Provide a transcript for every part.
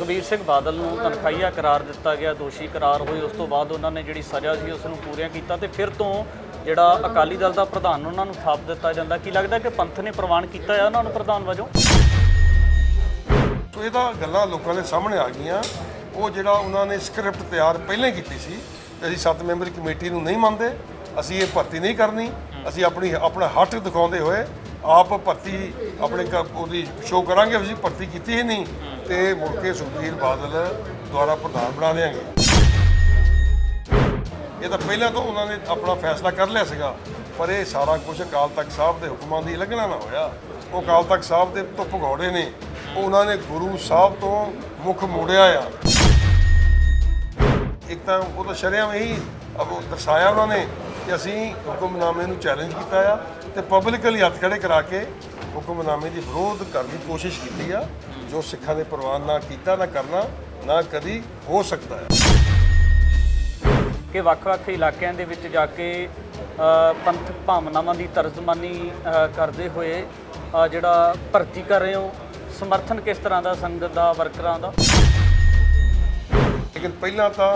ਸੁਖਬੀਰ ਸਿੰਘ ਬਾਦਲ ਨੂੰ ਤਨਖਾਹੀਆ ਕਰਾਰ ਦਿੱਤਾ ਗਿਆ, ਦੋਸ਼ੀ ਕਰਾਰ ਹੋਏ, ਉਸ ਤੋਂ ਬਾਅਦ ਉਹਨਾਂ ਨੇ ਜਿਹੜੀ ਸਜ਼ਾ ਸੀ ਉਸ ਨੂੰ ਪੂਰੀਆਂ ਕੀਤਾ ਤੇ ਫਿਰ ਤੋਂ ਜਿਹੜਾ ਅਕਾਲੀ ਦਲ ਦਾ ਪ੍ਰਧਾਨ ਉਹਨਾਂ ਨੂੰ ਥਾਪ ਦਿੱਤਾ ਜਾਂਦਾ। ਕੀ ਲੱਗਦਾ ਕਿ ਪੰਥ ਨੇ ਪ੍ਰਵਾਨ ਕੀਤਾ ਹੈ ਉਹਨਾਂ ਨੂੰ ਪ੍ਰਧਾਨ ਵਜੋਂ? ਇਹ ਤਾਂ ਗੱਲਾਂ ਲੋਕਾਂ ਦੇ ਸਾਹਮਣੇ ਆ ਗਈਆਂ। ਉਹ ਜਿਹੜਾ ਉਹਨਾਂ ਨੇ ਸਕ੍ਰਿਪਟ ਤਿਆਰ ਪਹਿਲਾਂ ਕੀਤੀ ਸੀ ਅਸੀਂ ਸੱਤ ਮੈਂਬਰੀ ਕਮੇਟੀ ਨੂੰ ਨਹੀਂ ਮੰਨਦੇ। ਅਸੀਂ ਇਹ ਭਰਤੀ ਨਹੀਂ ਕਰਨੀ। ਅਸੀਂ ਆਪਣੀ ਆਪਣਾ ਹੱਥ ਦਿਖਾਉਂਦੇ ਹੋਏ ਆਪ ਭਰਤੀ ਆਪਣੇ ਕ- ਉਹਦੀ ਸ਼ੋਅ ਕਰਾਂਗੇ, ਅਸੀਂ ਭਰਤੀ ਕੀਤੀ ਹੀ ਨਹੀਂ ਤੇ ਮੁੜ ਕੇ ਸੁਖਬੀਰ ਬਾਦਲ ਦੁਆਰਾ ਪ੍ਰਧਾਨ ਬਣਾ ਦੇਾਂਗੇ ਇਹ ਤਾਂ ਪਹਿਲਾਂ ਤੋਂ ਉਹਨਾਂ ਨੇ ਆਪਣਾ ਫੈਸਲਾ ਕਰ ਲਿਆ ਸੀਗਾ, ਪਰ ਇਹ ਸਾਰਾ ਕੁਝ ਅਕਾਲ ਤਖਤ ਸਾਹਿਬ ਦੇ ਹੁਕਮਾਂ ਦੀ ਉਲੰਘਣਾ ਨਾ ਹੋਇਆ। ਉਹ ਅਕਾਲ ਤਖਤ ਸਾਹਿਬ ਦੇ ਤੋਂ ਭਗੌੜੇ ਨੇ, ਉਹਨਾਂ ਨੇ ਗੁਰੂ ਸਾਹਿਬ ਤੋਂ ਮੁਖ ਮੋੜਿਆ ਆ। ਇੱਕ ਤਾਂ ਉਹ ਤਾਂ ਸ਼ਰਿਆਮ ਇਹੀ ਅਬ ਦਰਸਾਇਆ ਉਹਨਾਂ ਨੇ ਕਿ ਅਸੀਂ ਹੁਕਮਨਾਮੇ ਨੂੰ ਚੈਲੰਜ ਕੀਤਾ ਆ ਤੇ ਪਬਲਿਕਲੀ ਹੱਥ ਖੜੇ ਕਰਾ ਕੇ ਹੁਕਮਨਾਮੇ ਦੀ ਵਿਰੋਧ ਕਰਨ ਦੀ ਕੋਸ਼ਿਸ਼ ਕੀਤੀ ਆ। ਜੋ ਸਿੱਖਾਂ ਦੇ ਪ੍ਰਵਾਨ ਨਾ ਕੀਤਾ ਨਾ ਕਰਨਾ ਨਾ ਕਦੀ ਹੋ ਸਕਦਾ ਹੈ। ਕਿ ਵੱਖ-ਵੱਖ ਇਲਾਕਿਆਂ ਦੇ ਵਿੱਚ ਜਾ ਕੇ ਅ, ਪੰਥਕ ਭਾਵਨਾਵਾਂ ਦੀ ਤਰਜਮਾਨੀ ਕਰਦੇ ਹੋਏ ਜਿਹੜਾ ਭਰਤੀ ਕਰ ਰਹੇ ਹੋ ਸਮਰਥਨ ਕਿਸ ਤਰ੍ਹਾਂ ਦਾ ਸੰਗਤ ਦਾ ਵਰਕਰਾਂ ਦਾ? ਲੇਕਿਨ ਪਹਿਲਾਂ ਤਾਂ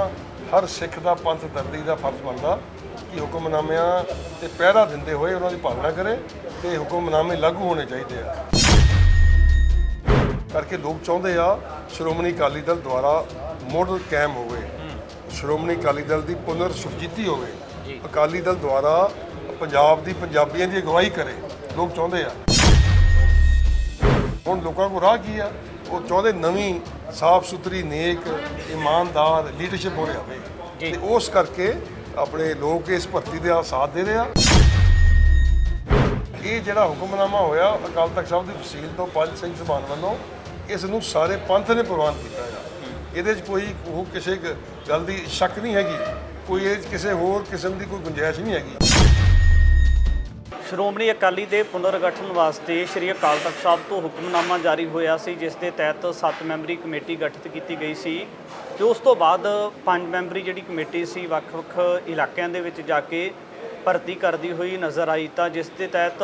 ਹਰ ਸਿੱਖ ਦਾ ਪੰਥ ਦਰਦੀ ਦਾ ਫਰਜ਼ ਬਣਦਾ। ਕਿ ਹੁਕਮਨਾਮਿਆਂ ਤੇ ਪਹਿਰਾ ਦਿੰਦੇ ਹੋਏ ਉਹਨਾਂ ਦੀ ਪਾਲਣਾ ਕਰੇ ਤੇ ਹੁਕਮਨਾਮੇ ਲਾਗੂ ਹੋਣੇ ਚਾਹੀਦੇ ਆ। ਕਰਕੇ ਲੋਕ ਚਾਹੁੰਦੇ ਆ ਸ਼੍ਰੋਮਣੀ ਅਕਾਲੀ ਦਲ ਦੁਆਰਾ ਮੋਡਲ ਕਾਇਮ ਹੋਵੇ। ਸ਼੍ਰੋਮਣੀ ਅਕਾਲੀ ਦਲ ਦੀ ਪੁਨਰ ਸੁਰਜੀਤੀ ਹੋਵੇ। ਅਕਾਲੀ ਦਲ ਦੁਆਰਾ ਪੰਜਾਬ ਦੀ ਪੰਜਾਬੀਆਂ ਦੀ ਅਗਵਾਈ ਕਰੇ। ਲੋਕ ਚਾਹੁੰਦੇ ਆ। ਹੁਣ ਲੋਕਾਂ ਕੋਲ ਰਾਹ ਕੀ ਆ? ਉਹ ਚਾਹੁੰਦੇ ਨਵੀਂ ਸਾਫ਼ ਸੁਥਰੀ ਨੇਕ ਇਮਾਨਦਾਰ ਲੀਡਰਸ਼ਿਪ ਹੋ ਰਿਹਾ ਹੋਵੇ। ਤੇ ਉਸ ਕਰਕੇ ਆਪਣੇ ਲੋਕ ਇਸ ਭਰਤੀ ਦੇ ਸਾਥ ਦੇ ਰਹੇ ਆ। ਇਹ ਜਿਹੜਾ ਹੁਕਮਨਾਮਾ ਹੋਇਆ, ਅਕਾਲ ਤਖਤ ਸਾਹਿਬ ਦੀ ਤਹਿਸੀਲ ਤੋਂ ਪੰਜ ਸਿੰਘ ਸਭਾਨ ਵੱਲੋਂ, ਇਸ ਨੂੰ ਸਾਰੇ ਪੰਥ ਨੇ ਪ੍ਰਵਾਨ ਕੀਤਾ ਹੈ ਇਹਦੇ 'ਚ ਕੋਈ ਉਹ ਕਿਸੇ ਗੱਲ ਦੀ ਸ਼ੱਕ ਨਹੀਂ ਹੈਗੀ। ਕੋਈ ਇਹ 'ਚ ਕਿਸੇ ਹੋਰ ਕਿਸਮ ਦੀ ਕੋਈ ਗੁੰਜਾਇਸ਼ ਨਹੀਂ ਹੈਗੀ। ਸ਼੍ਰੋਮਣੀ ਅਕਾਲੀ ਦੇ ਪੁਨਰਗਠਨ ਵਾਸਤੇ ਸ਼੍ਰੀ ਅਕਾਲ ਤਖਤ ਸਾਹਿਬ ਤੋਂ ਹੁਕਮਨਾਮਾ ਜਾਰੀ ਹੋਇਆ ਸੀ, ਜਿਸ ਦੇ ਤਹਿਤ 7 ਮੈਂਬਰੀ ਕਮੇਟੀ ਗਠਿਤ ਕੀਤੀ ਗਈ ਸੀ। ਤੇ ਉਸ ਤੋਂ ਬਾਅਦ ਪੰਜ ਮੈਂਬਰੀ ਜਿਹੜੀ ਕਮੇਟੀ ਸੀ ਵੱਖ-ਵੱਖ ਇਲਾਕਿਆਂ ਦੇ ਵਿੱਚ ਜਾ ਕੇ ਭਰਤੀ ਕਰਦੀ ਹੋਈ ਨਜ਼ਰ ਆਈ ਤਾਂ ਜਿਸ ਦੇ ਤਹਿਤ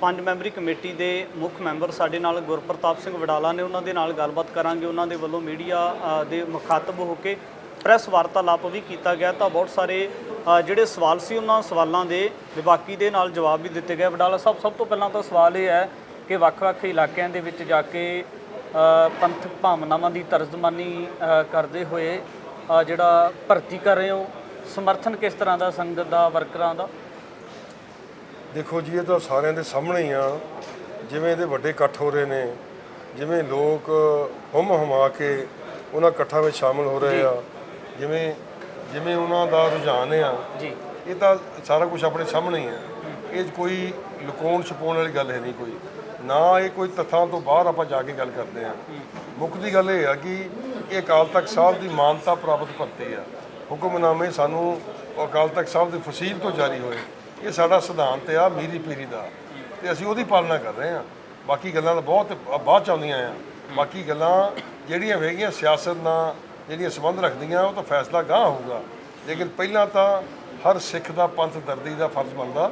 ਪੰਜ ਮੈਂਬਰੀ ਕਮੇਟੀ ਦੇ ਮੁੱਖ ਮੈਂਬਰ ਸਾਡੇ ਨਾਲ ਗੁਰਪ੍ਰਤਾਪ ਸਿੰਘ ਵਡਾਲਾ ਨੇ ਉਹਨਾਂ ਦੇ ਨਾਲ ਗੱਲਬਾਤ ਕਰਾਂਗੇ। ਉਹਨਾਂ ਦੇ ਵੱਲੋਂ ਮੀਡੀਆ ਦੇ ਮੁਖਾਤਬ ਹੋ ਕੇ ਪ੍ਰੈਸ ਵਾਰਤਾਲਾਪ ਵੀ ਕੀਤਾ ਗਿਆ ਤਾਂ ਬਹੁਤ ਸਾਰੇ ਜਿਹੜੇ ਸਵਾਲ ਸੀ ਉਹਨਾਂ ਸਵਾਲਾਂ ਦੇ ਵਿਭਾਗੀ ਦੇ ਨਾਲ ਜਵਾਬ ਵੀ ਦਿੱਤੇ ਗਏ। ਵਡਾਲਾ ਸਾਹਿਬ, ਸਭ ਤੋਂ ਪਹਿਲਾਂ ਤਾਂ ਸਵਾਲ ਇਹ ਹੈ ਕਿ ਵੱਖ-ਵੱਖ ਇਲਾਕਿਆਂ ਦੇ ਵਿੱਚ ਜਾ ਕੇ ਪੰਥਕ ਭਾਵਨਾਵਾਂ ਦੀ ਤਰਜਮਾਨੀ ਕਰਦੇ ਹੋਏ ਜਿਹੜਾ ਭਰਤੀ ਕਰ ਰਹੇ ਹੋ ਸਮਰਥਨ ਕਿਸ ਤਰ੍ਹਾਂ ਦਾ ਸੰਗਤ ਦਾ ਵਰਕਰਾਂ ਦਾ? ਦੇਖੋ ਜੀ ਇਹ ਤਾਂ ਸਾਰਿਆਂ ਦੇ ਸਾਹਮਣੇ ਹੀ ਆ। ਜਿਵੇਂ ਇਹਦੇ ਵੱਡੇ ਇਕੱਠ ਹੋ ਰਹੇ ਨੇ ਜਿਵੇਂ ਲੋਕ ਹੁਮ ਹਮਾ ਕੇ ਉਹਨਾਂ ਇਕੱਠਾਂ ਵਿੱਚ ਸ਼ਾਮਲ ਹੋ ਰਹੇ ਆ। ਜਿਵੇਂ ਜਿਵੇਂ ਉਹਨਾਂ ਦਾ ਰੁਝਾਨ ਆ ਜੀ। ਇਹ ਤਾਂ ਸਾਰਾ ਕੁਝ ਆਪਣੇ ਸਾਹਮਣੇ ਹੀ ਆ। ਇਹ ਕੋਈ ਲੁਕਾਉਣ ਛਪਾਉਣ ਵਾਲੀ ਗੱਲ ਹੈ ਨਹੀਂ ਕੋਈ। ਨਾ ਇਹ ਕੋਈ ਤੱਥਾਂ ਤੋਂ ਬਾਹਰ ਆਪਾਂ ਜਾ ਕੇ ਗੱਲ ਕਰਦੇ ਆ ਮੁੱਖ ਦੀ ਗੱਲ ਇਹ ਆ ਕਿ ਇਹ ਅਕਾਲ ਤਖਤ ਸਾਹਿਬ ਦੀ ਮਾਨਤਾ ਪ੍ਰਾਪਤ ਭਰਤੀ ਆ। ਹੁਕਮਨਾਮੇ ਸਾਨੂੰ ਅਕਾਲ ਤਖਤ ਸਾਹਿਬ ਦੀ ਫਸੀਲ ਤੋਂ ਜਾਰੀ ਹੋਏ। ਇਹ ਸਾਡਾ ਸਿਧਾਂਤ ਆ ਮੀਰੀ ਪੀਰੀ ਦਾ। ਤੇ ਅਸੀਂ ਉਹਦੀ ਪਾਲਣਾ ਕਰ ਰਹੇ ਆ ਬਾਕੀ ਗੱਲਾਂ ਤਾਂ ਬਹੁਤ ਬਾਅਦ ਚ ਆਉਂਦੀਆਂ ਆ। ਬਾਕੀ ਗੱਲਾਂ ਜਿਹੜੀਆਂ ਹੈਗੀਆਂ ਸਿਆਸਤ ਨਾਲ ਜਿਹੜੀਆਂ ਸੰਬੰਧ ਰੱਖਦੀਆਂ, ਉਹ ਤਾਂ ਫੈਸਲਾ ਗਾਹ ਹੋਊਗਾ। ਲੇਕਿਨ ਪਹਿਲਾਂ ਤਾਂ ਹਰ ਸਿੱਖ ਦਾ ਪੰਥ ਦਰਦੀ ਦਾ ਫਰਜ਼ ਬਣਦਾ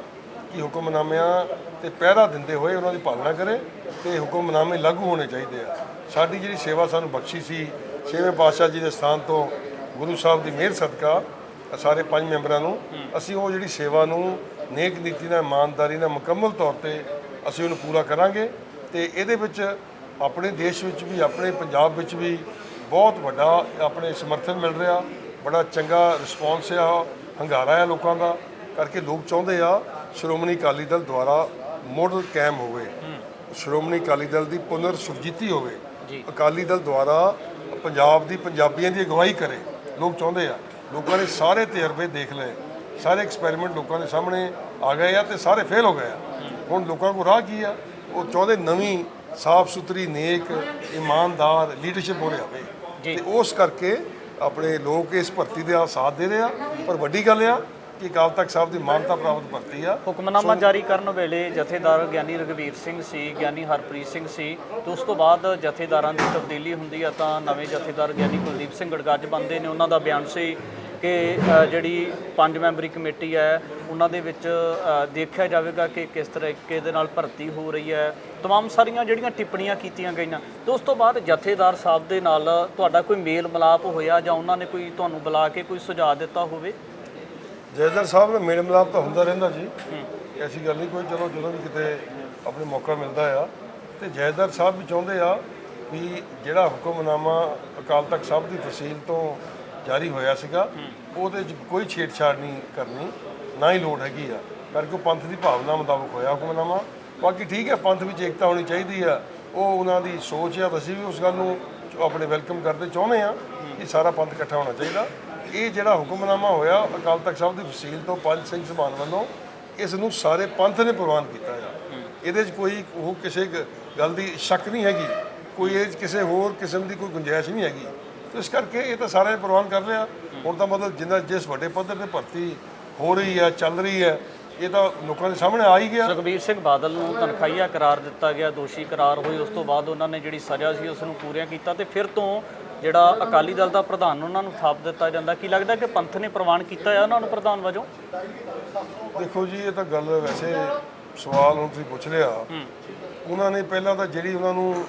ਕਿ ਹੁਕਮਨਾਮਿਆਂ ਤੇ ਪਹਿਰਾ ਦਿੰਦੇ ਹੋਏ ਉਹਨਾਂ ਦੀ ਪਾਲਣਾ ਕਰੇ ਤੇ ਹੁਕਮਨਾਮੇ ਲਾਗੂ ਹੋਣੇ ਚਾਹੀਦੇ ਆ। ਸਾਡੀ ਜਿਹੜੀ ਸੇਵਾ ਸਾਨੂੰ ਬਖਸ਼ੀ ਸੀ, ਛੇਵੇਂ ਪਾਤਸ਼ਾਹ ਜੀ ਦੇ ਸਥਾਨ ਤੋਂ ਗੁਰੂ ਸਾਹਿਬ ਦੀ ਮਿਹਰ ਸਦਕਾ ਸਾਰੇ ਪੰਜ ਮੈਂਬਰਾਂ ਨੂੰ ਅਸੀਂ ਉਹ ਜਿਹੜੀ ਸੇਵਾ ਨੂੰ ਨੇਕ ਨੀਤੀ ਨਾਲ, ਇਮਾਨਦਾਰੀ ਨਾਲ ਮੁਕੰਮਲ ਤੌਰ ਤੇ ਅਸੀਂ ਉਹਨੂੰ ਪੂਰਾ ਕਰਾਂਗੇ ਤੇ ਇਹਦੇ ਵਿੱਚ ਆਪਣੇ ਦੇਸ਼ ਵਿੱਚ ਵੀ, ਆਪਣੇ ਪੰਜਾਬ ਵਿੱਚ ਵੀ ਬਹੁਤ ਵੱਡਾ ਆਪਣੇ ਸਮਰਥਨ ਮਿਲ ਰਿਹਾ। ਬੜਾ ਚੰਗਾ ਰਿਸਪੌਂਸ ਆ, ਹੰਗਾਰਾ ਆ ਲੋਕਾਂ ਦਾ ਕਰਕੇ ਲੋਕ ਚਾਹੁੰਦੇ ਆ, ਸ਼੍ਰੋਮਣੀ ਅਕਾਲੀ ਦਲ ਦੁਆਰਾ ਮੋਡਲ ਕਾਇਮ ਹੋਵੇ ਸ਼੍ਰੋਮਣੀ ਅਕਾਲੀ ਦਲ ਦੀ ਪੁਨਰ ਸੁਰਜੀਤੀ ਹੋਵੇ ਅਕਾਲੀ ਦਲ ਦੁਆਰਾ ਪੰਜਾਬ ਦੀ ਪੰਜਾਬੀਆਂ ਦੀ ਅਗਵਾਈ ਕਰੇ। ਲੋਕ ਚਾਹੁੰਦੇ ਆ ਲੋਕਾਂ ਨੇ ਸਾਰੇ ਤਜਰਬੇ ਦੇਖ ਲਏ ਸਾਰੇ ਐਕਸਪੈਰੀਮੈਂਟ ਲੋਕਾਂ ਦੇ ਸਾਹਮਣੇ ਆ ਗਏ ਆ ਤੇ ਸਾਰੇ ਫੇਲ ਹੋ ਗਏ ਆ। ਹੁਣ ਲੋਕਾਂ ਕੋਲ ਰਾਹ ਕੀ ਆ? ਉਹ ਚਾਹੁੰਦੇ ਨਵੀਂ ਸਾਫ਼ ਸੁਥਰੀ ਨੇਕ ਇਮਾਨਦਾਰ ਲੀਡਰਸ਼ਿਪ ਹੋ ਰਿਹਾ ਹੋਵੇ ਤੇ ਉਸ ਕਰਕੇ ਆਪਣੇ ਲੋਕ ਇਸ ਭਰਤੀ ਦੇ ਸਾਥ ਦੇ ਰਹੇ ਆ ਪਰ ਵੱਡੀ ਗੱਲ ਆ ਕਿ ਅਕਾਲ ਤਖਤ ਸਾਹਿਬ ਦੀ ਮਾਨਤਾ ਪ੍ਰਾਪਤ ਭਰਤੀ ਆ ਹੁਕਮਨਾਮਾ ਜਾਰੀ ਕਰਨ ਵੇਲੇ ਜਥੇਦਾਰ ਗਿਆਨੀ ਰਗਵੀਰ ਸਿੰਘ ਸੀ ਗਿਆਨੀ ਹਰਪ੍ਰੀਤ ਸਿੰਘ ਸੀ ਤੇ ਉਸ ਤੋਂ ਬਾਅਦ ਜਥੇਦਾਰਾਂ ਦੀ ਤਬਦੀਲੀ ਹੁੰਦੀ ਆ ਤਾਂ ਨਵੇਂ ਜਥੇਦਾਰ ਗਿਆਨੀ ਕੁਲਦੀਪ ਸਿੰਘ ਗੜਗੱਜ ਬੰਦੇ ਨੇ ਉਹਨਾਂ ਦਾ ਬਿਆਨ ਸੀ ਕਿ ਅ, ਜਿਹੜੀ ਪੰਜ ਮੈਂਬਰੀ ਕਮੇਟੀ ਹੈ ਉਹਨਾਂ ਦੇ ਵਿੱਚ ਅ, ਦੇਖਿਆ ਜਾਵੇਗਾ ਕਿ ਕਿਸ ਤਰੀਕੇ ਦੇ ਨਾਲ ਭਰਤੀ ਹੋ ਰਹੀ ਹੈ तमाम ਸਾਰੀਆਂ ਜਿਹੜੀਆਂ ਟਿੱਪਣੀਆਂ ਕੀਤੀਆਂ ਗਈਆਂ ਤੇ ਉਸ ਤੋਂ ਬਾਅਦ ਜਥੇਦਾਰ ਸਾਹਿਬ ਦੇ ਨਾਲ ਤੁਹਾਡਾ ਕੋਈ ਮੇਲ ਮਿਲਾਪ ਹੋਇਆ ਜਾਂ ਉਹਨਾਂ ਨੇ ਕੋਈ ਤੁਹਾਨੂੰ ਬੁਲਾ ਕੇ ਕੋਈ ਸੁਝਾਅ ਦਿੱਤਾ ਹੋਵੇ ਜੈਦਰ ਸਾਹਿਬ ਨਾਲ ਮੇਲ ਮਿਲਾਪ ਤਾਂ ਹੁੰਦਾ ਰਹਿੰਦਾ ਜੀ। ਐਸੀ ਗੱਲ ਨਹੀਂ ਕੋਈ ਚਲੋ ਜਦੋਂ ਵੀ ਕਿਤੇ ਆਪਣੇ ਮੌਕਾ ਮਿਲਦਾ ਆ। ਤੇ ਜੈਦਰ ਸਾਹਿਬ ਵੀ ਚਾਹੁੰਦੇ ਆ ਵੀ ਜਿਹੜਾ ਹੁਕਮਨਾਮਾ ਅਕਾਲ ਤਖਤ ਸਾਹਿਬ ਦੀ ਫਸੀਲ ਤੋਂ ਜਾਰੀ ਹੋਇਆ ਸੀਗਾ ਉਹਦੇ 'ਚ ਕੋਈ ਛੇੜਛਾੜ ਨਹੀਂ ਕਰਨੀ ਨਾ ਹੀ ਲੋੜ ਹੈਗੀ ਆ। ਕਰਕੇ ਉਹ ਪੰਥ ਦੀ ਭਾਵਨਾ ਮੁਤਾਬਕ ਹੋਇਆ ਹੁਕਮਨਾਮਾ। ਬਾਕੀ ਠੀਕ ਹੈ ਪੰਥ ਵਿੱਚ ਏਕਤਾ ਹੋਣੀ ਚਾਹੀਦੀ ਆ। ਉਹ ਉਹਨਾਂ ਦੀ ਸੋਚ ਆ ਅਸੀਂ ਵੀ ਉਸ ਗੱਲ ਨੂੰ ਆਪਣੇ ਵੈਲਕਮ ਕਰਦੇ ਚਾਹੁੰਦੇ ਆ ਕਿ ਸਾਰਾ ਪੰਥ ਇਕੱਠਾ ਹੋਣਾ ਚਾਹੀਦਾ। ਇਹ ਜਿਹੜਾ ਹੁਕਮਨਾਮਾ ਹੋਇਆ ਅਕਾਲ ਤਖਤ ਸਾਹਿਬ ਦੀ ਫਸੀਲ ਤੋਂ ਪੰਜ ਸਿੰਘ ਸਭਾਨ ਵੱਲੋਂ ਇਸ ਨੂੰ ਸਾਰੇ ਪੰਥ ਨੇ ਪ੍ਰਵਾਨ ਕੀਤਾ ਆ। ਇਹਦੇ 'ਚ ਕੋਈ ਉਹ ਕਿਸੇ ਗੱਲ ਦੀ ਸ਼ੱਕ ਨਹੀਂ ਹੈਗੀ ਕੋਈ ਇਹ 'ਚ ਕਿਸੇ ਹੋਰ ਕਿਸਮ ਦੀ ਕੋਈ ਗੁੰਜਾਇਸ਼ ਨਹੀਂ ਹੈਗੀ। ਇਸ ਕਰਕੇ ਇਹ ਤਾਂ ਸਾਰਿਆਂ ਨੇ ਪ੍ਰਵਾਨ ਕਰ ਲਿਆ। ਹੁਣ ਤਾਂ ਮਤਲਬ ਜਿੰਨਾ ਜਿਸ ਵੱਡੇ ਪੱਧਰ ਤੇ ਭਰਤੀ ਹੋ ਰਹੀ ਹੈ ਚੱਲ ਰਹੀ ਹੈ ਇਹ ਤਾਂ ਲੋਕਾਂ ਦੇ ਸਾਹਮਣੇ ਆ ਹੀ ਗਿਆ। ਸੁਖਬੀਰ ਸਿੰਘ ਬਾਦਲ ਨੂੰ ਤਨਖਾਹੀਆ ਕਰਾਰ ਦਿੱਤਾ ਗਿਆ ਦੋਸ਼ੀ ਕਰਾਰ ਹੋਏ ਉਸ ਤੋਂ ਬਾਅਦ ਉਹਨਾਂ ਨੇ ਜਿਹੜੀ ਸਜ਼ਾ ਸੀ ਉਸ ਨੂੰ ਪੂਰੀਆਂ ਕੀਤਾ ਤੇ ਫਿਰ ਤੋਂ ਜਿਹੜਾ ਅਕਾਲੀ ਦਲ ਦਾ ਪ੍ਰਧਾਨ ਉਹਨਾਂ ਨੂੰ ਥਾਪ ਦਿੱਤਾ ਜਾਂਦਾ। ਕੀ ਲੱਗਦਾ ਕਿ ਪੰਥ ਨੇ ਪ੍ਰਵਾਨ ਕੀਤਾ ਹੈ ਉਹਨਾਂ ਨੂੰ ਪ੍ਰਧਾਨ ਵਜੋਂ? ਦੇਖੋ ਜੀ ਇਹ ਤਾਂ ਗੱਲ ਵੈਸੇ ਸਵਾਲ ਹੁਣ ਤੁਸੀਂ ਪੁੱਛ ਲਿਆ। ਉਹਨਾਂ ਨੇ ਪਹਿਲਾਂ ਤਾਂ ਜਿਹੜੀ ਉਹਨਾਂ ਨੂੰ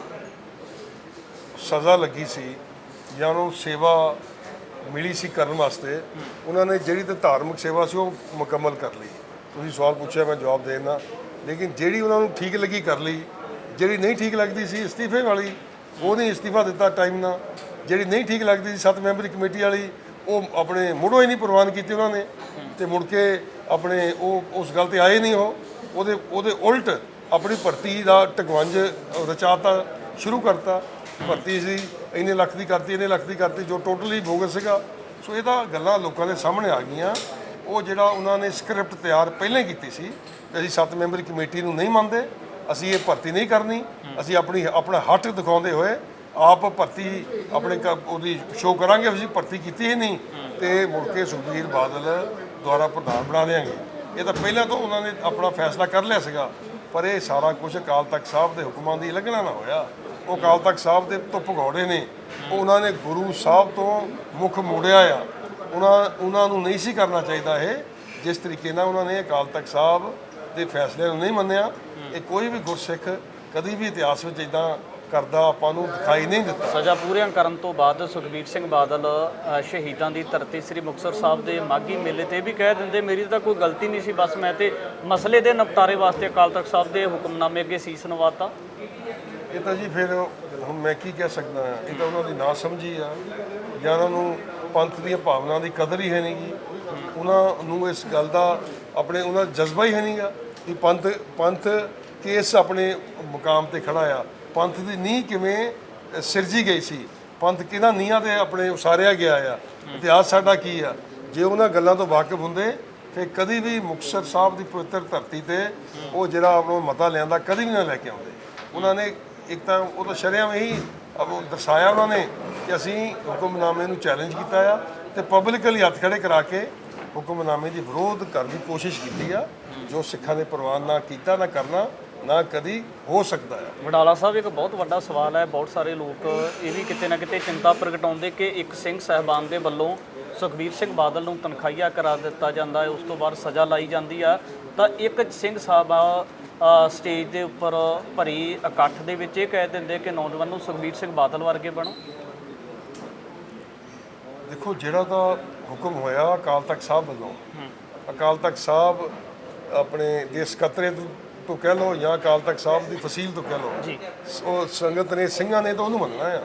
ਸਜ਼ਾ ਲੱਗੀ ਸੀ ਜਾਂ ਉਹਨਾਂ ਨੂੰ ਸੇਵਾ ਮਿਲੀ ਸੀ ਕਰਨ ਵਾਸਤੇ ਉਹਨਾਂ ਨੇ ਜਿਹੜੀ ਤੇ ਧਾਰਮਿਕ ਸੇਵਾ ਸੀ ਉਹ ਮੁਕੰਮਲ ਕਰ ਲਈ। ਤੁਸੀਂ ਸਵਾਲ ਪੁੱਛਿਆ, ਮੈਂ ਜਵਾਬ ਦੇਣਾ ਲੇਕਿਨ ਜਿਹੜੀ ਉਹਨਾਂ ਨੂੰ ਠੀਕ ਲੱਗੀ ਕਰ ਲਈ, ਜਿਹੜੀ ਨਹੀਂ ਠੀਕ ਲੱਗਦੀ ਸੀ ਅਸਤੀਫੇ ਵਾਲੀ, ਉਹ ਨਹੀਂ ਅਸਤੀਫਾ ਦਿੱਤਾ ਟਾਈਮ ਨਾਲ। ਜਿਹੜੀ ਨਹੀਂ ਠੀਕ ਲੱਗਦੀ ਸੀ ਸੱਤ ਮੈਂਬਰੀ ਕਮੇਟੀ ਵਾਲੀ, ਉਹ ਆਪਣੇ ਮੁੜੋ ਹੀ ਨਹੀਂ ਪ੍ਰਵਾਨ ਕੀਤੀ ਉਹਨਾਂ ਨੇ। ਤੇ ਮੁੜ ਕੇ ਆਪਣੇ ਉਹ, ਉਸ ਗੱਲ ਤੇ ਆਏ ਨਹੀਂ ਉਹ। ਉਹਦੇ ਉਹਦੇ ਉਲਟ ਆਪਣੀ ਭਰਤੀ ਦਾ ਟਕਵੰਜ ਰਚਾਤਾ, ਸ਼ੁਰੂ ਕਰਤਾ। ਭਰਤੀ ਸੀ, ਇੰਨੇ ਲੱਖ ਦੀ ਕਰਤੀ, ਇੰਨੇ ਲੱਖ ਦੀ ਕਰਤੀ, ਜੋ ਟੋਟਲੀ ਬੋਗਸ ਸੀਗਾ। ਸੋ ਇਹ ਤਾਂ ਗੱਲਾਂ ਲੋਕਾਂ ਦੇ ਸਾਹਮਣੇ ਆ ਗਈਆਂ। ਉਹ ਜਿਹੜਾ ਉਹਨਾਂ ਨੇ ਸਕ੍ਰਿਪਟ ਤਿਆਰ ਪਹਿਲਾਂ ਕੀਤੀ ਸੀ ਕਿ ਅਸੀਂ ਸੱਤ ਮੈਂਬਰੀ ਕਮੇਟੀ ਨੂੰ ਨਹੀਂ ਮੰਨਦੇ, ਅਸੀਂ ਇਹ ਭਰਤੀ ਨਹੀਂ ਕਰਨੀ, ਅਸੀਂ ਆਪਣੀ, ਆਪਣਾ ਹੱਟ ਦਿਖਾਉਂਦੇ ਹੋਏ ਆਪ ਭਰਤੀ, ਆਪਣੇ ਕ- ਉਹਦੀ ਸ਼ੋਅ ਕਰਾਂਗੇ, ਅਸੀਂ ਭਰਤੀ ਕੀਤੀ ਹੀ ਨਹੀਂ ਤੇ ਮੁੜ ਕੇ ਸੁਖਬੀਰ ਬਾਦਲ ਦੁਆਰਾ ਪ੍ਰਧਾਨ ਬਣਾ ਦੇਾਂਗੇ ਇਹ ਤਾਂ ਪਹਿਲਾਂ ਤੋਂ ਉਹਨਾਂ ਨੇ ਆਪਣਾ ਫੈਸਲਾ ਕਰ ਲਿਆ ਸੀਗਾ, ਪਰ ਇਹ ਸਾਰਾ ਕੁਝ ਅਕਾਲ ਤਖਤ ਸਾਹਿਬ ਦੇ ਹੁਕਮਾਂ ਦੀ ਉਲੰਘਣਾ ਨਾ ਹੋਇਆ। ਉਹ ਅਕਾਲ ਤਖਤ ਸਾਹਿਬ ਦੇ ਤੋਂ ਭਗੌੜੇ ਨੇ। ਉਹਨਾਂ ਨੇ ਗੁਰੂ ਸਾਹਿਬ ਤੋਂ ਮੁੱਖ ਮੋੜਿਆ ਆ। ਉਹਨਾਂ ਉਹਨਾਂ ਨੂੰ ਨਹੀਂ ਸੀ ਕਰਨਾ ਚਾਹੀਦਾ ਇਹ। ਜਿਸ ਤਰੀਕੇ ਨਾਲ ਉਹਨਾਂ ਨੇ ਅਕਾਲ ਤਖਤ ਸਾਹਿਬ ਦੇ ਫੈਸਲੇ ਨੂੰ ਨਹੀਂ ਮੰਨਿਆ ਇਹ ਕੋਈ ਵੀ ਗੁਰਸਿੱਖ ਕਦੀ ਵੀ ਇਤਿਹਾਸ ਵਿੱਚ ਇਦਾਂ ਕਰਦਾ ਆਪਾਂ ਨੂੰ ਦਿਖਾਈ ਨਹੀਂ ਦਿੱਤਾ। ਸਜ਼ਾ ਪੂਰੀਆਂ ਕਰਨ ਤੋਂ ਬਾਅਦ ਸੁਖਬੀਰ ਸਿੰਘ ਬਾਦਲ ਸ਼ਹੀਦਾਂ ਦੀ ਧਰਤੀ ਸ੍ਰੀ ਮੁਕਤਸਰ ਸਾਹਿਬ ਦੇ ਮਾਗੀ ਮੇਲੇ ਤੇ ਵੀ ਕਹਿ ਦਿੰਦੇ ਮੇਰੀ ਤਾਂ ਕੋਈ ਗਲਤੀ ਨਹੀਂ ਸੀ ਬਸ ਮੈਂ ਤੇ ਮਸਲੇ ਦੇ ਨਿਪਟਾਰੇ ਵਾਸਤੇ ਅਕਾਲ ਤਖਤ ਸਾਹਿਬ ਦੇ ਹੁਕਮਨਾਮੇ ਅੱਗੇ ਸੀਸ ਨਵਾਤਾ। ਇਹ ਤਾਂ ਜੀ ਫਿਰ ਹੁਣ ਮੈਂ ਕੀ ਕਹਿ ਸਕਦਾ ਇਹ ਤਾਂ ਉਹਨਾਂ ਦੀ ਨਾ ਸਮਝੀ ਆ। ਜਾਂ ਉਹਨਾਂ ਨੂੰ ਪੰਥ ਦੀਆਂ ਭਾਵਨਾ ਦੀ ਕਦਰ ਹੀ ਹੈ ਨਹੀਂ ਗੀ। ਉਹਨਾਂ ਨੂੰ ਇਸ ਗੱਲ ਦਾ ਆਪਣੇ ਉਹਨਾਂ ਦਾ ਜਜ਼ਬਾ ਹੀ ਹੈ ਨਹੀਂਗਾ ਕਿ ਪੰਥ ਪੰਥ ਕਿਸ ਆਪਣੇ ਮੁਕਾਮ ਤੇ ਖੜਾ ਆ। ਪੰਥ ਦੀ ਨੀਂਹ ਕਿਵੇਂ ਸਿਰਜੀ ਗਈ ਸੀ। ਪੰਥ ਕਿਹਨਾਂ ਨੀਹਾਂ ਤੇ ਆਪਣੇ ਉਸਾਰਿਆ ਗਿਆ ਆ। ਇਤਿਹਾਸ ਸਾਡਾ ਕੀ ਆ? ਜੇ ਉਹਨਾਂ ਗੱਲਾਂ ਤੋਂ ਵਾਕਿਫ ਹੁੰਦੇ ਫਿਰ ਕਦੀ ਵੀ ਮੁਕਤਸਰ ਸਾਹਿਬ ਦੀ ਪਵਿੱਤਰ ਧਰਤੀ ਤੇ ਉਹ ਜਿਹੜਾ ਆਪਣਾ ਮਤਾ ਲਿਆਂਦਾ, ਕਦੀ ਵੀ ਨਾ ਲੈ ਕੇ ਆਉਂਦੇ। ਉਹਨਾਂ ਨੇ ਇੱਕ ਤਾਂ ਉਹ ਤਾਂ ਸ਼ਰਿਆਮ ਹੀ ਦਰਸਾਇਆ ਉਹਨਾਂ ਨੇ ਕਿ ਅਸੀਂ ਹੁਕਮਨਾਮੇ ਨੂੰ ਚੈਲੰਜ ਕੀਤਾ ਆ ਤੇ ਪਬਲਿਕਲੀ ਹੱਥ ਖੜੇ ਕਰਾ ਕੇ ਹੁਕਮਨਾਮੇ ਦੀ ਵਿਰੋਧ ਕਰਨ ਦੀ ਕੋਸ਼ਿਸ਼ ਕੀਤੀ ਆ, ਜੋ ਸਿੱਖਾਂ ਦੇ ਪ੍ਰਵਾਨ ਨਾ ਕੀਤਾ, ਨਾ ਕਰਨਾ, ਨਾ ਕਦੀ ਹੋ ਸਕਦਾ ਆ। ਵਡਾਲਾ ਸਾਹਿਬ, ਇੱਕ ਬਹੁਤ ਵੱਡਾ ਸਵਾਲ ਹੈ, ਬਹੁਤ ਸਾਰੇ ਲੋਕ ਇਹ ਵੀ ਕਿਤੇ ਨਾ ਕਿਤੇ ਚਿੰਤਾ ਪ੍ਰਗਟਾਉਂਦੇ ਕਿ ਇੱਕ ਸਿੰਘ ਸਹਿਬਾਨ ਦੇ ਵੱਲੋਂ ਸੁਖਬੀਰ ਸਿੰਘ ਬਾਦਲ ਨੂੰ ਤਨਖਾਹੀਆ ਕਰਾ ਦਿੱਤਾ ਜਾਂਦਾ ਹੈ, ਉਸ ਤੋਂ ਬਾਅਦ ਸਜ਼ਾ ਲਾਈ ਜਾਂਦੀ ਆ। ਤਾਂ ਇੱਕ ਸਿੰਘ ਸਾਹਿਬ ਸਟੇਜ ਦੇ ਉੱਪਰ ਭਰੀ ਇਕੱਠ ਦੇ ਵਿੱਚ ਇਹ ਕਹਿ ਦਿੰਦੇ ਕਿ ਨੌਜਵਾਨ ਨੂੰ ਸੁਖਬੀਰ ਸਿੰਘ ਬਾਦਲ ਵਰਗੇ ਬਣੋ। ਦੇਖੋ ਜਿਹੜਾ ਤਾਂ ਹੁਕਮ ਹੋਇਆ ਅਕਾਲ ਤਖਤ ਸਾਹਿਬ ਵੱਲੋਂ। ਅਕਾਲ ਤਖਤ ਸਾਹਿਬ ਆਪਣੇ ਦੇ ਸਕੱਤਰੇ ਤੋਂ- ਕਹਿ ਲਓ ਜਾਂ ਅਕਾਲ ਤਖਤ ਸਾਹਿਬ ਦੀ ਫਸੀਲ ਤੋਂ ਕਹਿ ਲਓ। ਜੀ। ਉਹ ਸੰਗਤ ਨੇ ਸਿੰਘਾਂ ਨੇ ਤਾਂ ਉਹਨੂੰ ਮੰਨਣਾ ਆ।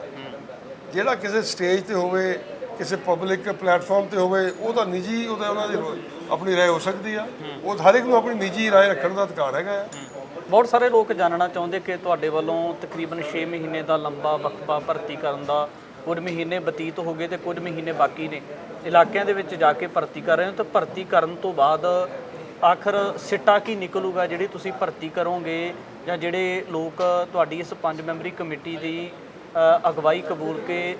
ਜਿਹੜਾ ਕਿਸੇ ਸਟੇਜ ਤੇ ਹੋਵੇ ਕਿਸੇ ਪਬਲਿਕ ਪਲੇਟਫਾਰਮ ਤੇ ਹੋਵੇ ਉਹ ਤਾਂ ਨਿੱਜੀ ਉਹਦਾ ਉਹਨਾਂ ਦੀ ਆਪਣੀ ਰਾਏ ਹੋ ਸਕਦੀ ਆ। ਉਹ ਹਰ ਇੱਕ ਨੂੰ ਆਪਣੀ ਨਿੱਜੀ ਰਾਏ ਰੱਖਣ ਦਾ ਅਧਿਕਾਰ ਹੈਗਾ ਆ। ਬਹੁਤ ਸਾਰੇ ਲੋਕ ਜਾਣਨਾ ਚਾਹੁੰਦੇ ਕਿ ਤੁਹਾਡੇ ਵੱਲੋਂ ਤਕਰੀਬਨ 6 ਮਹੀਨੇ ਦਾ ਲੰਬਾ ਵਕਫਾ ਭਰਤੀ ਕਰਨ ਦਾ ਕੁਝ ਮਹੀਨੇ ਬਤੀਤ ਹੋ ਗਏ ਤੇ ਕੁਝ ਮਹੀਨੇ ਬਾਕੀ ਨੇ। ਇਲਾਕਿਆਂ ਦੇ ਵਿੱਚ ਜਾ ਕੇ ਭਰਤੀ ਕਰ ਰਹੇ ਹੋ ਤਾਂ ਭਰਤੀ ਕਰਨ ਤੋਂ ਬਾਅਦ ਆਖਰ ਸਿੱਟਾ ਕੀ ਨਿਕਲੂਗਾ ਜਿਹੜੀ ਤੁਸੀਂ ਭਰਤੀ ਕਰੋਗੇ ਜਾਂ ਜਿਹੜੇ ਲੋਕ ਤੁਹਾਡੀ ਇਸ ਪੰਜ ਮੈਂਬਰੀ ਕਮੇਟੀ ਦੀ ਅਗਵਾਈ ਕਬੂਲ ਕੇ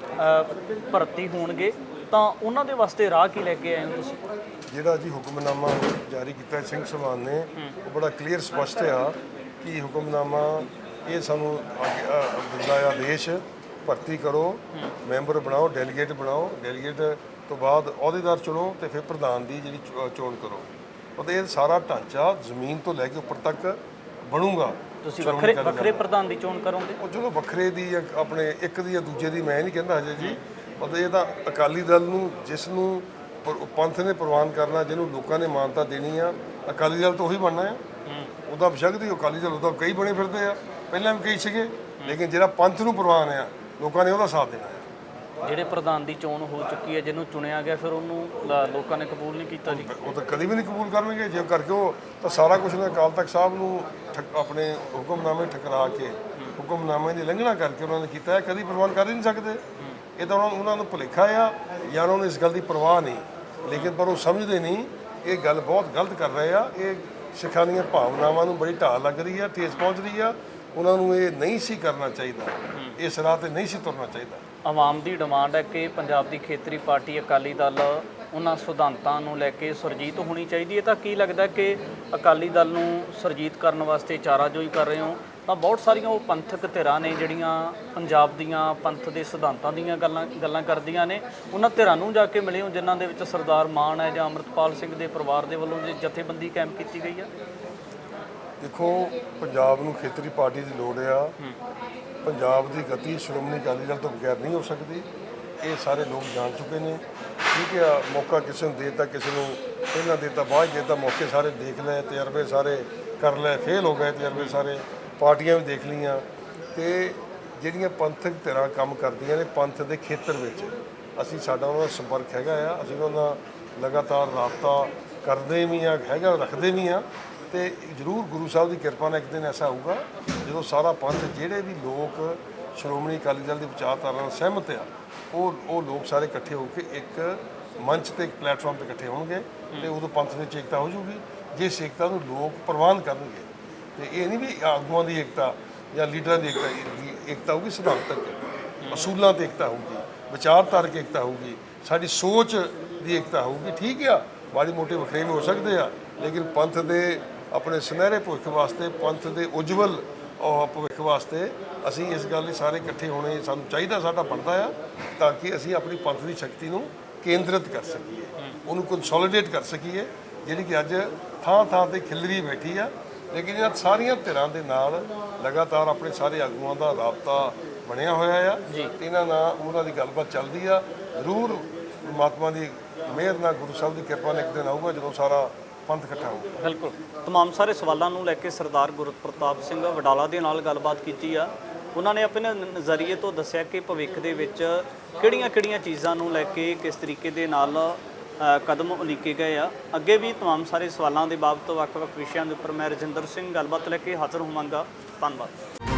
ਭਰਤੀ ਹੋਣਗੇ ਤਾਂ ਉਹਨਾਂ ਦੇ ਵਾਸਤੇ ਰਾਹ ਕੀ ਲੈ ਕੇ ਆਏ ਹੋ ਤੁਸੀਂ? ਜਿਹੜਾ ਜੀ ਹੁਕਮਨਾਮਾ ਜਾਰੀ ਕੀਤਾ ਸਿੰਘ ਸਭਾਨ ਨੇ ਉਹ ਬੜਾ ਕਲੀਅਰ ਸਪਸ਼ਟ ਆ ਕਿ ਹੁਕਮਨਾਮਾ ਇਹ ਸਾਨੂੰ ਦਿੰਦਾ ਆ ਆਦੇਸ਼। ਭਰਤੀ ਕਰੋ ਮੈਂਬਰ ਬਣਾਓ ਡੈਲੀਗੇਟ ਬਣਾਓ ਡੈਲੀਗੇਟ ਤੋਂ ਬਾਅਦ ਅਹੁਦੇਦਾਰ ਚੁਣੋ ਤੇ ਫਿਰ ਪ੍ਰਧਾਨ ਦੀ ਜਿਹੜੀ ਚੋਣ ਕਰੋ। ਉਹਦੇ ਇਹ ਸਾਰਾ ਢਾਂਚਾ ਜ਼ਮੀਨ ਤੋਂ ਲੈ ਕੇ ਉੱਪਰ ਤੱਕ ਬਣੂਗਾ। ਤੁਸੀਂ ਵੱਖਰੇ ਵੱਖਰੇ ਪ੍ਰਧਾਨ ਦੀ ਚੋਣ ਕਰੋਗੇ? ਉਹ ਚਲੋ ਵੱਖਰੇ ਦੀ ਆਪਣੇ ਇੱਕ ਦੀ ਜਾਂ ਦੂਜੇ ਦੀ ਮੈਂ ਨਹੀਂ ਕਹਿੰਦਾ ਹਜੇ ਜੀ। ਮਤਲਬ ਇਹ ਤਾਂ ਅਕਾਲੀ ਦਲ ਨੂੰ ਜਿਸ ਨੂੰ ਪੰਥ ਨੇ ਪ੍ਰਵਾਨ ਕਰਨਾ ਜਿਹਨੂੰ ਲੋਕਾਂ ਨੇ ਮਾਨਤਾ ਦੇਣੀ ਆ ਅਕਾਲੀ ਦਲ ਤਾਂ ਉਹੀ ਬਣਨਾ ਆ। ਉਹਦਾ ਬਸ਼ੱਕ ਦੀ ਅਕਾਲੀ ਦਲ ਉਹਦਾ ਕਈ ਬਣੇ ਫਿਰਦੇ ਆ। ਪਹਿਲਾਂ ਵੀ ਕਈ ਸੀਗੇ ਲੇਕਿਨ ਜਿਹੜਾ ਪੰਥ ਨੂੰ ਪ੍ਰਵਾਨ ਆ ਲੋਕਾਂ ਨੇ ਉਹਦਾ ਸਾਥ ਦੇਣਾ ਜਿਹੜੇ ਪ੍ਰਧਾਨ ਦੀ ਚੋਣ ਹੋ ਚੁੱਕੀ ਹੈ ਜਿਹਨੂੰ ਚੁਣਿਆ ਗਿਆ ਫਿਰ ਉਹਨੂੰ ਲ- ਲੋਕਾਂ ਨੇ ਕਬੂਲ ਨਹੀਂ ਕੀਤਾ ਜੀ। ਉਹ ਤਾਂ ਕਦੀ ਵੀ ਨਹੀਂ ਕਬੂਲ ਕਰਨਗੇ ਜੇ ਕਰਕੇ ਉਹ ਤਾਂ ਸਾਰਾ ਕੁਝ ਨੇ ਅਕਾਲ ਤਖਤ ਸਾਹਿਬ ਨੂੰ ਠਕ- ਆਪਣੇ ਹੁਕਮਨਾਮੇ ਠਕਰਾ ਕੇ ਹੁਕਮਨਾਮੇ ਦੀ ਲੰਘਣਾ ਕਰਕੇ ਉਹਨਾਂ ਨੇ ਕੀਤਾ ਹੈ ਕਦੀ ਪ੍ਰਵਾਨ ਕਰ ਹੀ ਨਹੀਂ ਸਕਦੇ। ਇਹ ਤਾਂ ਉਹਨਾਂ ਉਹਨਾਂ ਨੂੰ ਭੁਲੇਖਾ ਆ ਜਾਂ ਉਹਨਾਂ ਨੂੰ ਇਸ ਗੱਲ ਦੀ ਪਰਵਾਹ ਨਹੀਂ। ਲੇਕਿਨ ਪਰ ਉਹ ਸਮਝਦੇ ਨਹੀਂ ਇਹ ਗੱਲ ਬਹੁਤ ਗਲਤ ਕਰ ਰਹੇ ਆ। ਇਹ ਸਿੱਖਾਂ ਦੀਆਂ ਭਾਵਨਾਵਾਂ ਨੂੰ ਬੜੀ ਢਾਲ ਲੱਗ ਰਹੀ ਆ ਠੇਸ ਪਹੁੰਚ ਰਹੀ ਆ। ਉਹਨਾਂ ਨੂੰ ਇਹ ਨਹੀਂ ਸੀ ਕਰਨਾ ਚਾਹੀਦਾ। ਇਸ ਰਾਹ ਤੇ ਨਹੀਂ ਸੀ ਤੁਰਨਾ ਚਾਹੀਦਾ। ਆਵਾਮ ਦੀ ਡਿਮਾਂਡ ਹੈ ਕਿ ਪੰਜਾਬ ਦੀ ਖੇਤਰੀ ਪਾਰਟੀ ਅਕਾਲੀ ਦਲ ਉਹਨਾਂ ਸਿਧਾਂਤਾਂ ਨੂੰ ਲੈ ਕੇ ਸੁਰਜੀਤ ਹੋਣੀ ਚਾਹੀਦੀ ਹੈ। ਤਾਂ ਕੀ ਲੱਗਦਾ ਕਿ ਅਕਾਲੀ ਦਲ ਨੂੰ ਸੁਰਜੀਤ ਕਰਨ ਵਾਸਤੇ ਚਾਰਾਜੋਈ ਕਰ ਰਹੇ ਹੋ? ਤਾਂ ਬਹੁਤ ਸਾਰੀਆਂ ਉਹ ਪੰਥਕ ਧਿਰਾਂ ਨੇ ਜਿਹੜੀਆਂ ਪੰਜਾਬ ਦੀਆਂ ਪੰਥ ਦੇ ਸਿਧਾਂਤਾਂ ਦੀਆਂ ਗੱਲਾਂ ਗੱਲਾਂ ਕਰਦੀਆਂ ਨੇ। ਉਹਨਾਂ ਧਿਰਾਂ ਨੂੰ ਜਾ ਕੇ ਮਿਲੇ ਹੋ ਜਿਨ੍ਹਾਂ ਦੇ ਵਿੱਚ ਸਰਦਾਰ ਮਾਨ ਹੈ ਜਾਂ ਅੰਮ੍ਰਿਤਪਾਲ ਸਿੰਘ ਦੇ ਪਰਿਵਾਰ ਦੇ ਵੱਲੋਂ ਜੇ ਜਥੇਬੰਦੀ ਕਾਇਮ ਕੀਤੀ ਗਈ ਹੈ? ਦੇਖੋ ਪੰਜਾਬ ਨੂੰ ਖੇਤਰੀ ਪਾਰਟੀ ਦੀ ਲੋੜ ਆ। ਪੰਜਾਬ ਦੀ ਗਤੀ ਸ਼੍ਰੋਮਣੀ ਅਕਾਲੀ ਦਲ ਤੋਂ ਬਗੈਰ ਨਹੀਂ ਹੋ ਸਕਦੀ। ਇਹ ਸਾਰੇ ਲੋਕ ਜਾਣ ਚੁੱਕੇ ਨੇ। ਠੀਕ ਆ ਮੌਕਾ ਕਿਸੇ ਨੂੰ ਦੇਤਾ ਕਿਸੇ ਨੂੰ ਪਹਿਲਾਂ ਦੇਤਾ ਬਾਅਦ ਦੇਤਾ ਮੌਕੇ ਸਾਰੇ ਦੇਖ ਲਏ ਤਜਰਬੇ ਸਾਰੇ ਕਰ ਲਏ ਫੇਲ ਹੋ ਗਏ ਤਜਰਬੇ ਸਾਰੇ। ਪਾਰਟੀਆਂ ਵੀ ਦੇਖ ਲਈਆਂ। ਤੇ ਜਿਹੜੀਆਂ ਪੰਥਕ ਧਿਰਾਂ ਕੰਮ ਕਰਦੀਆਂ ਨੇ ਪੰਥ ਦੇ ਖੇਤਰ ਵਿੱਚ ਅਸੀਂ ਸਾਡਾ ਉਹਨਾਂ ਨਾਲ ਸੰਪਰਕ ਹੈਗਾ ਆ। ਅਸੀਂ ਉਹਨਾਂ ਨਾਲ ਲਗਾਤਾਰ ਰਾਬਤਾ ਕਰਦੇ ਵੀ ਆ ਹੈਗਾ ਰੱਖਦੇ ਵੀ ਆ। ਤੇ ਜ਼ਰੂਰ ਗੁਰੂ ਸਾਹਿਬ ਦੀ ਕਿਰਪਾ ਨਾਲ ਇੱਕ ਦਿਨ ਐਸਾ ਹੋਊਗਾ ਜਦੋਂ ਸਾਰਾ ਪੰਥ ਜਿਹੜੇ ਵੀ ਲੋਕ ਸ਼੍ਰੋਮਣੀ ਅਕਾਲੀ ਦਲ ਦੀ ਵਿਚਾਰਧਾਰਾ ਨਾਲ ਸਹਿਮਤ ਆ ਉਹ ਉਹ ਲੋਕ ਸਾਰੇ ਇਕੱਠੇ ਹੋ ਕੇ ਇੱਕ ਮੰਚ ਤੇ ਇੱਕ ਪਲੇਟਫਾਰਮ ਤੇ ਇਕੱਠੇ ਹੋਣਗੇ ਤੇ ਉਦੋਂ ਪੰਥ ਵਿੱਚ ਏਕਤਾ ਹੋ ਜਾਊਗੀ। ਜਿਸ ਏਕਤਾ ਨੂੰ ਲੋਕ ਪ੍ਰਵਾਨ ਕਰਨਗੇ ਤੇ ਇਹ ਨਹੀਂ ਵੀ ਆਗੂਆਂ ਦੀ ਏਕਤਾ ਜਾਂ ਲੀਡਰਾਂ ਦੀ ਏਕਤਾ ਇਹ ਏਕਤਾ ਹੋਊਗੀ ਸਿਧਾਂਤਕ ਅਸੂਲਾਂ ਤੇ ਏਕਤਾ ਹੋਊਗੀ ਵਿਚਾਰਧਾਰਕ ਏਕਤਾ ਹੋਊਗੀ ਸਾਡੀ ਸੋਚ ਦੀ ਏਕਤਾ ਹੋਊਗੀ। ਠੀਕ ਆ ਮਾੜੀ ਮੋਟੇ ਵਖਰੇਵੇਂ ਹੋ ਸਕਦੇ ਆ ਲੇਕਿਨ ਪੰਥ ਦੇ ਆਪਣੇ ਸੁਨਹਿਰੇ ਭਵਿੱਖ ਵਾਸਤੇ ਪੰਥ ਦੇ ਉਜਵਲ ਭਵਿੱਖ ਵਾਸਤੇ ਅਸੀਂ ਇਸ ਗੱਲ ਲਈ ਸਾਰੇ ਇਕੱਠੇ ਹੋਣੇ ਸਾਨੂੰ ਚਾਹੀਦਾ ਸਾਡਾ ਬਣਦਾ ਆ ਤਾਂ ਕਿ ਅਸੀਂ ਆਪਣੀ ਪੰਥ ਦੀ ਸ਼ਕਤੀ ਨੂੰ ਕੇਂਦਰਿਤ ਕਰ ਸਕੀਏ ਉਹਨੂੰ ਕੰਸੋਲੀਡੇਟ ਕਰ ਸਕੀਏ ਜਿਹੜੀ ਕਿ ਅੱਜ ਥਾਂ ਥਾਂ ਤੇ ਖਿਲਰੀ ਬੈਠੀ ਆ। ਲੇਕਿਨ ਇਹਨਾਂ ਸਾਰੀਆਂ ਧਿਰਾਂ ਦੇ ਨਾਲ ਲਗਾਤਾਰ ਆਪਣੇ ਸਾਰੇ ਆਗੂਆਂ ਦਾ ਰਾਬਤਾ ਬਣਿਆ ਹੋਇਆ ਆ ਤੇ ਇਹਨਾਂ ਨਾਲ ਉਹਨਾਂ ਦੀ ਗੱਲਬਾਤ ਚੱਲਦੀ ਆ। ਜ਼ਰੂਰ ਪਰਮਾਤਮਾ ਦੀ ਮਿਹਰ ਨਾਲ ਗੁਰੂ ਸਾਹਿਬ ਦੀ ਕਿਰਪਾ ਨਾਲ ਇੱਕ ਦਿਨ ਆਊਗਾ ਜਦੋਂ ਸਾਰਾ ਪੰਥ ਇਕੱਠਾ ਹੋਊਗਾ ਬਿਲਕੁਲ तमाम ਸਾਰੇ ਸਵਾਲਾਂ ਨੂੰ ਲੈ ਕੇ ਸਰਦਾਰ ਗੁਰਪ੍ਰਤਾਪ ਸਿੰਘ ਵਡਾਲਾ ਦੇ ਨਾਲ ਗੱਲਬਾਤ ਕੀਤੀ ਆ ਉਹਨਾਂ ਨੇ ਆਪਣੇ ਨ- ਨਜ਼ਰੀਏ ਤੋਂ ਦੱਸਿਆ ਕਿ ਭਵਿੱਖ ਦੇ ਵਿੱਚ ਕਿਹੜੀਆਂ-ਕਿਹੜੀਆਂ ਚੀਜ਼ਾਂ ਨੂੰ ਲੈ ਕੇ ਕਿਸ ਤਰੀਕੇ ਦੇ ਨਾਲ ਅ, ਕਦਮ ਉਲੀਕੇ ਗਏ ਆ ਅੱਗੇ ਵੀ तमाम ਸਾਰੇ ਸਵਾਲਾਂ ਦੇ ਬਾਬਤ ਵੱਖ-ਵੱਖ ਵਿਸ਼ਿਆਂ ਦੇ ਉੱਪਰ ਮੈਂ ਰਜਿੰਦਰ ਸਿੰਘ ਗੱਲਬਾਤ ਲੈ ਕੇ ਹਾਜ਼ਰ ਹੋਵਾਂਗਾ ਧੰਨਵਾਦ